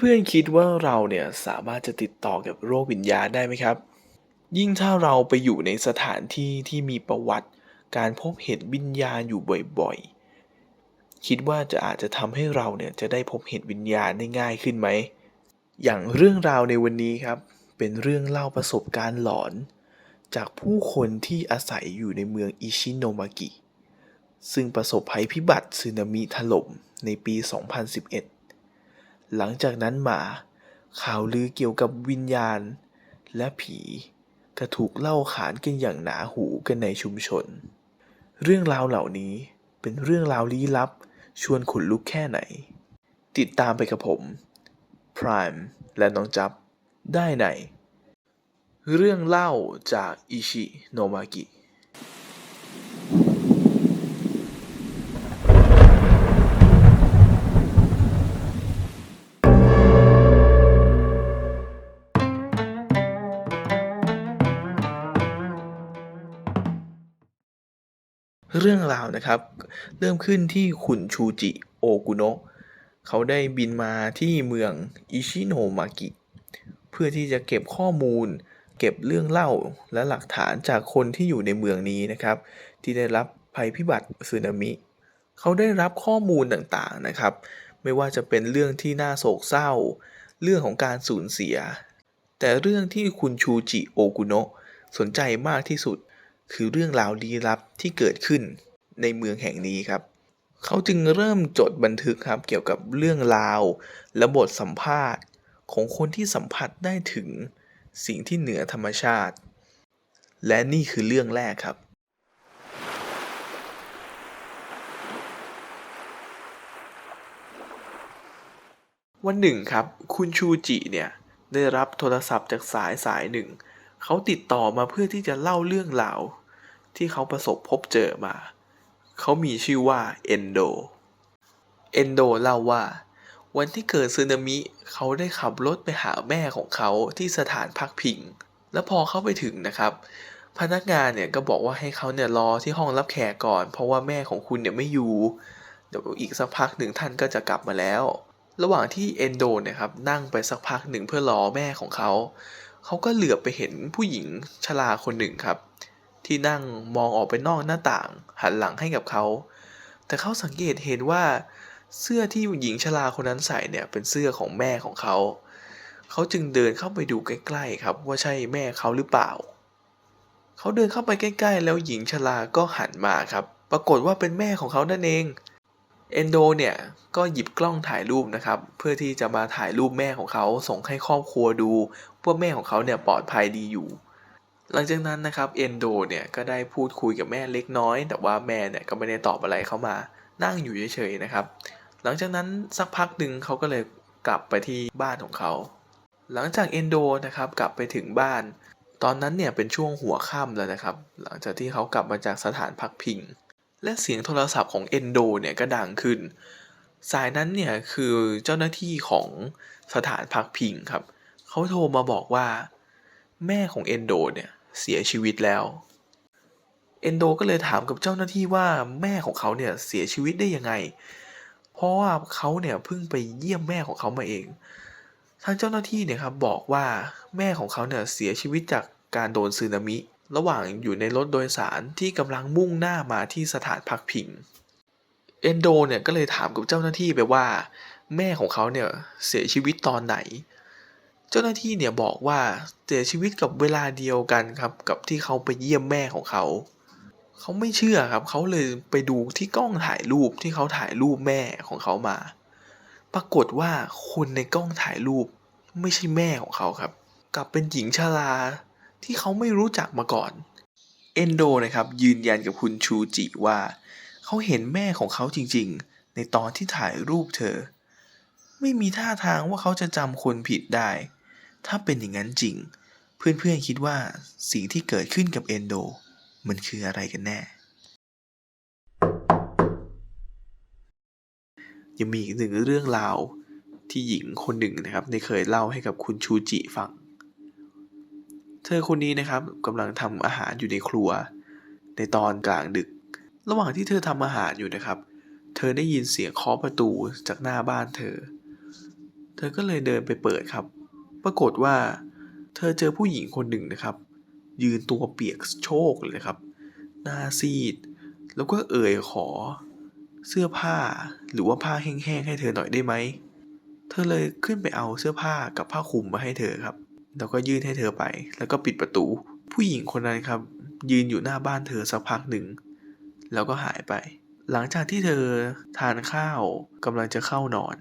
เพื่อนๆคิดว่าเราเนี่ยสามารถจะติดต่อกับโรควิญญาณได้ไหมครับ ยิ่งถ้าเราไปอยู่ในสถานที่ที่มีประวัติการพบเห็นวิญญาณอยู่บ่อยๆ คิดว่าจะอาจจะทำให้เราเนี่ยจะได้พบเห็นวิญญาณได้ง่ายขึ้นไหม อย่างเรื่องราวในวันนี้ครับ เป็นเรื่องเล่าประสบการณ์หลอน จากผู้คนที่อาศัยอยู่ในเมืองอิชิโนมากิ ซึ่งประสบภัยพิบัติสึนามิถล่มในปี 2011 หลังจากนั้นมา ข่าวลือเกี่ยวกับวิญญาณ และผีก็ถูกเล่าขานกันอย่างหนาหูกันในชุมชน เรื่องราวเหล่านี้เป็นเรื่องราวลี้ลับ ชวนขนลุกแค่ไหน ติดตามไปกับผม Prime และน้องจับได้ในเรื่องเล่าจากอิชิโนมากิ เรื่องราวนะครับ เริ่มขึ้นที่ขุนชูจิโอกุโนะเขาได้บินมาที่เมืองอิชิโนมากิ เพื่อที่จะเก็บข้อมูล เก็บเรื่องเล่าและหลักฐานจากคนที่อยู่ในเมืองนี้นะครับ ที่ได้รับภัยพิบัติสึนามิ เขาได้รับข้อมูลต่างๆนะครับ ไม่ว่าจะเป็นเรื่องที่น่าโศกเศร้า เรื่องของการสูญเสีย แต่เรื่องที่คุณชูจิโอกุโนะสนใจมากที่สุด คือเรื่องราวลี้ลับที่เกิดขึ้นในเมืองแห่งนี้ครับ เขาจึงเริ่มจดบันทึกครับเกี่ยวกับเรื่องราว และบทสัมภาษณ์ของคนที่สัมผัสได้ถึงสิ่งที่เหนือธรรมชาติ และนี่คือเรื่องแรกครับ วันหนึ่งครับ คุณชูจิเนี่ยได้รับโทรศัพท์จากสายสายหนึ่ง เขาติดต่อมาเพื่อที่จะเล่าเรื่องราว ที่เขาประสบพบเจอมา เขามีชื่อว่าเอนโด เอนโดเล่าว่า วันที่เกิดสึนามิเขาได้ขับรถไปหาแม่ของเขาที่สถานพักพิง แล้วพอเขาไปถึงนะครับ พนักงานเนี่ยก็บอกว่าให้เขาเนี่ยรอที่ห้องรับแขกก่อน เพราะว่าแม่ของคุณเนี่ยไม่อยู่ เดี๋ยวอีกสักพักหนึ่งท่านก็จะกลับมาแล้ว ระหว่างที่เอนโดเนี่ยครับนั่งไปสักพักหนึ่งเพื่อรอแม่ของเขา เขาก็เหลือบไปเห็นผู้หญิงชราคนหนึ่งครับ ที่นั่งมองออกไปนอกหน้าต่าง หันหลังให้กับเขา แต่เขาสังเกตเห็นว่า เสื้อที่หญิงชราคนนั้นใส่เนี่ยเป็นเสื้อของแม่ของเขา เขาจึงเดินเข้าไปดูใกล้ๆครับว่าใช่แม่เขาหรือเปล่า เขาเดินเข้าไปใกล้ ๆ แล้วหญิงชราก็หันมาครับ ปรากฏว่าเป็นแม่ของเขานั่นเองเอนโดเนี่ยก็หยิบกล้องถ่ายรูปนะครับ เพื่อที่จะมาถ่ายรูปแม่ของเขาส่งให้ครอบครัวดูว่าแม่ของเขาเนี่ยปลอดภัยดีอยู่ หลังจากนั้นนะครับเอนโดเนี่ยก็ได้พูดคุยกับแม่เล็กน้อย แต่ว่าแม่เนี่ยก็ไม่ได้ตอบอะไรเข้ามา นั่งอยู่เฉยๆนะครับ หลังจากนั้นสักพักหนึ่งเขาก็เลยกลับไปที่บ้านของเขา หลังจากเอนโดนะครับกลับไปถึงบ้าน ตอนนั้นเนี่ยเป็นช่วงหัวค่ำแล้วนะครับ หลังจากที่เขากลับมาจากสถานพักพิง และเสียงโทรศัพท์ของเอนโดเนี่ยก็ดังขึ้น สายนั้นเนี่ยคือเจ้าหน้าที่ของสถานพักพิงครับ เขาโทรมาบอกว่า แม่ของเอนโดเนี่ย เสียชีวิตแล้ว เอนโดก็เลยถามกับเจ้าหน้าที่ว่าแม่ของเขาเนี่ยเสียชีวิตได้ยังไง เพราะว่าเขาเนี่ยเพิ่งไปเยี่ยมแม่ของเขามาเอง ทางเจ้าหน้าที่เนี่ยครับบอกว่าแม่ของเขาเนี่ยเสียชีวิตจากการโดนสึนามิ ระหว่างอยู่ในรถโดยสารที่กำลังมุ่งหน้ามาที่สถานพักพิง เอนโดเนี่ยก็เลยถามกับเจ้าหน้าที่ไปว่า แม่ของเขาเนี่ยเสียชีวิตตอนไหน เจ้าหน้าที่เนี่ยบอกว่าเสียชีวิตกับเวลาเดียวกันครับ กับที่เขาไปเยี่ยมแม่ของเขา เขาไม่เชื่อครับ เขาเลยไปดูที่กล้องถ่ายรูปที่เขาถ่ายรูปแม่ของเขามา ปรากฏว่าคนในกล้องถ่ายรูปไม่ใช่แม่ของเขาครับ กลับเป็นหญิงชราที่เขาไม่รู้จักมาก่อน เอนโดนะครับยืนยันกับคุณชูจิว่า เขาเห็นแม่ของเขาจริงๆ ในตอนที่ถ่ายรูปเธอ ไม่มีท่าทางว่าเขาจะจำคนผิดได้ ถ้าเป็นอย่างนั้นจริง เพื่อนๆคิดว่าสิ่งที่เกิดขึ้นกับเอนโด มันคืออะไรกันแน่ ยังมีอีกหนึ่งเรื่องราวที่หญิงคนหนึ่งนะครับได้เคยเล่าให้กับคุณชูจิฟัง เธอคนนี้นะครับกำลังทำอาหารอยู่ในครัว ในตอนกลางดึก ระหว่างที่เธอทำอาหารอยู่นะครับ เธอได้ยินเสียงเคาะประตูจากหน้าบ้านเธอ เธอก็เลยเดินไปเปิดครับ ปรากฏว่า เธอเจอผู้หญิงคนหนึ่งนะครับ ยืนตัวเปียกโชกเลยนะครับ หน้าซีด แล้วก็เอ่ยขอ เสื้อผ้าหรือว่าผ้าแห้งๆให้เธอหน่อยได้ไหม เธอเลยขึ้นไปเอาเสื้อผ้ากับผ้าคลุมมาให้เธอครับ แล้วก็ยื่นให้เธอไป แล้วก็ปิดประตู ผู้หญิงคนนั้นครับ ยืนอยู่หน้าบ้านเธอสักพักหนึ่ง แล้วก็หายไป หลังจากที่เธอทานข้าวกำลังจะเข้านอน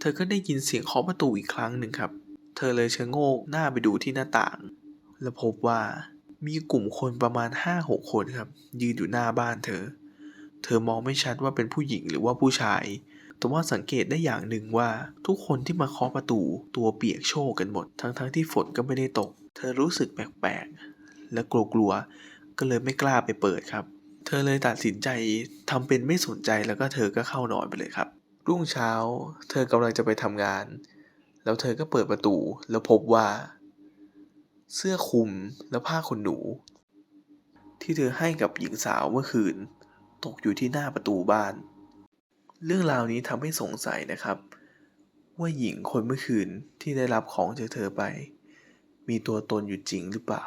เธอก็ได้ยินเสียงเคาะประตูอีกครั้งหนึ่งครับ เธอเลยชะโงกหน้าไปดูที่หน้าต่าง แล้วพบว่ามีกลุ่มคนประมาณ5-6คนครับ ยืนอยู่หน้าบ้านเธอ เธอมองไม่ชัดว่าเป็นผู้หญิงหรือว่าผู้ชาย แต่ว่าสังเกตได้อย่างหนึ่งว่าทุกคนที่มาเคาะประตูตัวเปียกโชกกันหมด ทั้งๆที่ฝนก็ไม่ได้ตก เธอรู้สึกแปลกๆ และกลัวๆ ก็เลยไม่กล้าไปเปิดครับ เธอเลยตัดสินใจทำเป็นไม่สนใจแล้วก็เธอก็เข้านอนไปเลยครับ รุ่งเช้า เธอกำลังจะไปทำงาน แล้วเธอก็เปิดประตูแล้วพบว่า เสื้อคลุมและผ้าขนหนู ที่เธอให้กับหญิงสาวเมื่อคืน ตกอยู่ที่หน้าประตูบ้าน เรื่องราวนี้ทำให้สงสัยนะครับ ว่าหญิงคนเมื่อคืนที่ได้รับของจากเธอไป มีตัวตนอยู่จริงหรือเปล่า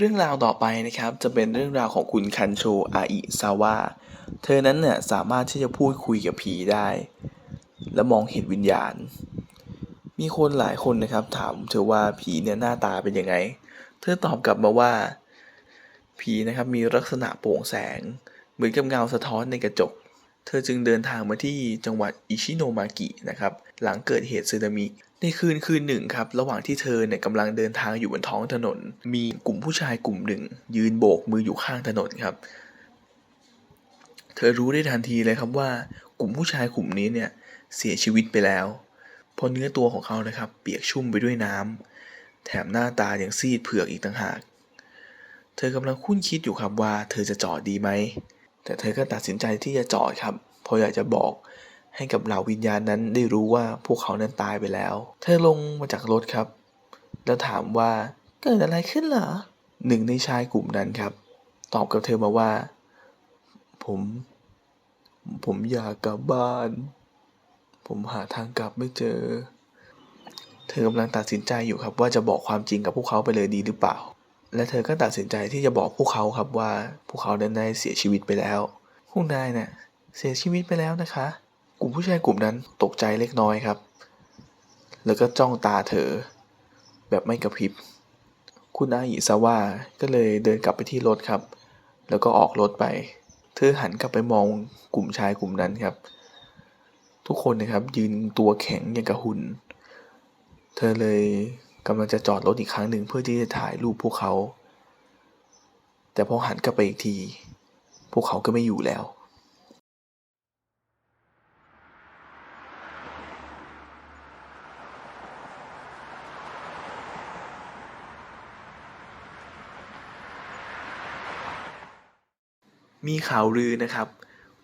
เรื่องราวต่อไปนะครับจะเป็นเรื่องราวของคุณคันโชอาอิซาวะเธอนั้นเนี่ยสามารถที่จะพูดคุยกับผีได้ และมองเห็นวิญญาณ มีคนหลายคนนะครับถามเธอว่าผีเนี่ยหน้าตาเป็นยังไง เธอตอบกลับมาว่า ผีนะครับมีลักษณะโปร่งแสง เหมือนกับเงาสะท้อนในกระจก เธอจึงเดินทางมาที่จังหวัดอิชิโนมากินะครับหลังเกิดเหตุสึนามิ ในคืนคืนหนึ่งครับ ระหว่างที่เธอเนี่ยกำลังเดินทางอยู่บนท้องถนน มีกลุ่มผู้ชายกลุ่มหนึ่ง ยืนโบกมืออยู่ข้างถนนครับ เธอรู้ได้ทันทีเลยครับว่า กลุ่มผู้ชายกลุ่มนี้เนี่ยเสียชีวิตไปแล้ว เพราะเนื้อตัวของเขานะครับ เปียกชุ่มไปด้วยน้ำแถมหน้าตาอย่างซีดเผือกอีกต่างหาก เธอกำลังคุ้นคิดอยู่ครับว่า เธอจะจอดดีไหม แต่เธอก็ตัดสินใจที่จะจอดครับ เพราะอยากจะบอก ให้กับเหล่าวิญญาณนั้นได้รู้ว่าพวกเขานั้นตายไปแล้ว เธอลงมาจากรถครับ แล้วถามว่าเกิดอะไรขึ้นเหรอหนึ่งในชายกลุ่มนั้นครับ ตอบกับเธอมาว่า ผม ผมอยากกลับบ้าน ผมหาทางกลับไม่เจอ เธอกำลังตัดสินใจอยู่ครับ ว่าจะบอกความจริงกับพวกเขาไปเลยดีหรือเปล่า และเธอก็ตัดสินใจที่จะบอกพวกเขาครับว่า พวกเขานั้นได้เสียชีวิตไปแล้วพวกนายเนี่ยเสียชีวิตไปแล้วนะคะ กลุ่มผู้ชายกลุ่มนั้นตกใจเล็กน้อยครับ แล้วก็จ้องตาเธอ แบบไม่กระพริบ คุณอาอิซาว่าก็เลยเดินกลับไปที่รถครับ แล้วก็ออกรถไป เธอหันกลับไปมองกลุ่มชายกลุ่มนั้นครับ ทุกคนนะครับยืนตัวแข็งอย่างกับหุ่นเธอเลยกำลังจะจอดรถอีกครั้งหนึ่งเพื่อที่จะถ่ายรูปพวกเขา แต่พอหันกลับไปอีกที พวกเขาก็ไม่อยู่แล้ว มีข่าวลือนะครับ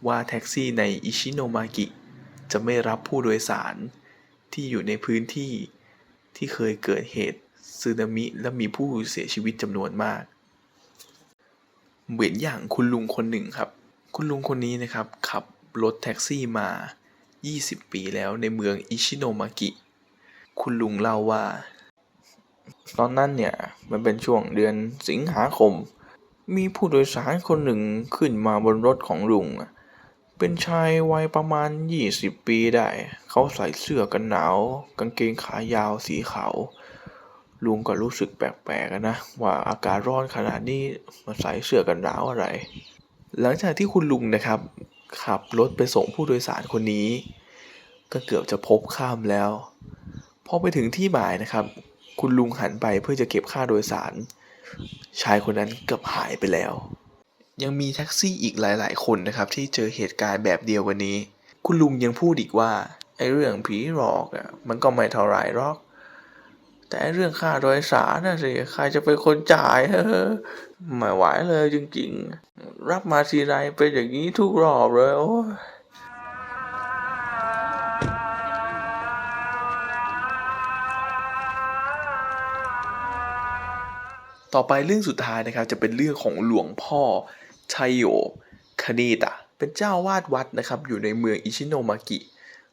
ว่าแท็กซี่ในอิชิโนมากิ จะไม่รับผู้โดยสารที่อยู่ในพื้นที่ที่เคยเกิดเหตุสึนามิและมีผู้เสียชีวิตจำนวนมาก เหมือนอย่างคุณลุงคนหนึ่งครับ คุณลุงคนนี้นะครับ ขับรถแท็กซี่มา 20 ปีแล้วในเมืองอิชิโนมากิ คุณลุงเล่าว่า ตอนนั้นเนี่ย มันเป็นช่วงเดือนสิงหาคม มีผู้โดยสารคนหนึ่งขึ้นมาบนรถของลุง เป็นชายวัยประมาณ 20 ปีได้ เขาใส่เสื้อกันหนาว กางเกงขายาวสีขาว ลุงก็รู้สึกแปลกๆนะ ว่าอากาศร้อนขนาดนี้มาใส่เสื้อกันหนาวอะไร หลังจากที่คุณลุงนะครับ ขับรถไปส่งผู้โดยสารคนนี้ ก็เกือบจะพบข้ามแล้ว พอไปถึงที่หมายนะครับ คุณลุงหันไปเพื่อจะเก็บค่าโดยสาร ชายคนนั้นเกือบหายไปแล้ว ยังมีแท็กซี่อีกหลาย ๆ คนนะครับ ที่เจอเหตุการณ์แบบเดียวกันนี้ คุณลุงยังพูดอีกว่าไอ้เรื่องผีหลอกอะมันก็ไม่เท่าไรหรอก แต่เรื่องค่าโดยสารน่ะสิใครจะเป็นคนจ่ายเฮ้อไม่ไหวเลยจริงๆ รับมาทีไรเป็นอย่างนี้ทุกรอบเลยโอ้ ต่อไปเรื่องสุดท้ายนะครับจะเป็นเรื่องของหลวงพ่อชัยโยคเนตะ เป็นเจ้าวาดวัดนะครับอยู่ในเมืองอิชิโนมากิ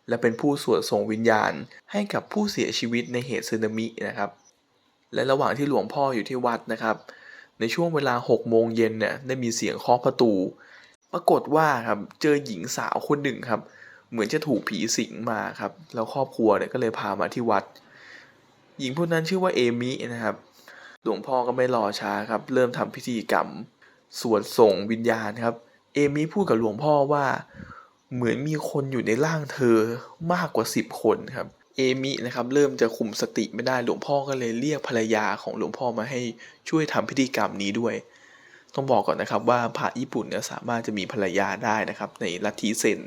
และเป็นผู้สวดส่งวิญญาณให้กับผู้เสียชีวิตในเหตุสึนามินะครับ และระหว่างที่หลวงพ่ออยู่ที่วัดนะครับ ในช่วงเวลา6โมงเย็นเนี่ยได้มีเสียงเคาะประตู ปรากฏว่าครับเจอหญิงสาวคนหนึ่งครับ เหมือนจะถูกผีสิงมาครับแล้วครอบครัวเนี่ยก็เลยพามาที่วัด หญิงผู้นั้นชื่อว่าเอมินะครับ หลวงพ่อก็ไม่รอช้าครับ เริ่มทำพิธีกรรม สวดส่งวิญญาณครับ เอมิพูดกับหลวงพ่อว่า เหมือนมีคนอยู่ในร่างเธอมากกว่า 10 คนครับ เอมินะครับเริ่มจะคุมสติไม่ได้หลวงพ่อก็เลยเรียกภรรยาของหลวงพ่อมาให้ช่วยทำพิธีกรรมนี้ด้วย ต้องบอกก่อนนะครับว่าพระญี่ปุ่นเนี่ยสามารถจะมีภรรยาได้นะครับ ในลัทธิเซน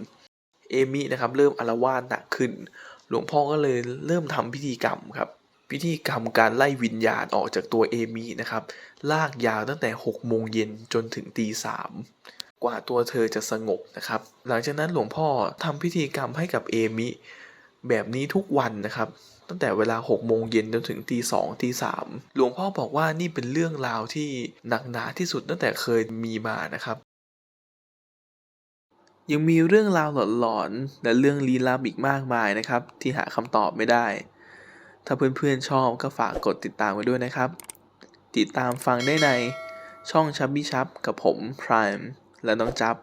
เอมินะครับเริ่มอาละวาดหนักขึ้น หลวงพ่อก็เลยเริ่มทำพิธีกรรมครับ พิธีกรรมการไล่วิญญาณออกจากตัวเอมินะครับ ลากยาวตั้งแต่ 6 โมงเย็นจนถึงตีสามกว่าตัวเธอจะสงบนะครับ หลังจากนั้นหลวงพ่อทำพิธีกรรมให้กับเอมิ แบบนี้ทุกวันนะครับ ตั้งแต่เวลา 6 โมงเย็นจนถึงตีสองตีสามหลวงพ่อบอกว่านี่เป็นเรื่องราวที่หนักหนาที่สุดตั้งแต่เคยมีมานะครับยังมีเรื่องราวหลอนๆ และเรื่องลี้ลับอีกมากมายนะครับ ที่หาคำตอบไม่ได้ ถ้าเพื่อนๆชอบก็ฝากกดติดตามไว้ด้วยนะครับ ติดตามฟังได้ในช่องชับบี้ชับกับผมพร i m e และน้องจับ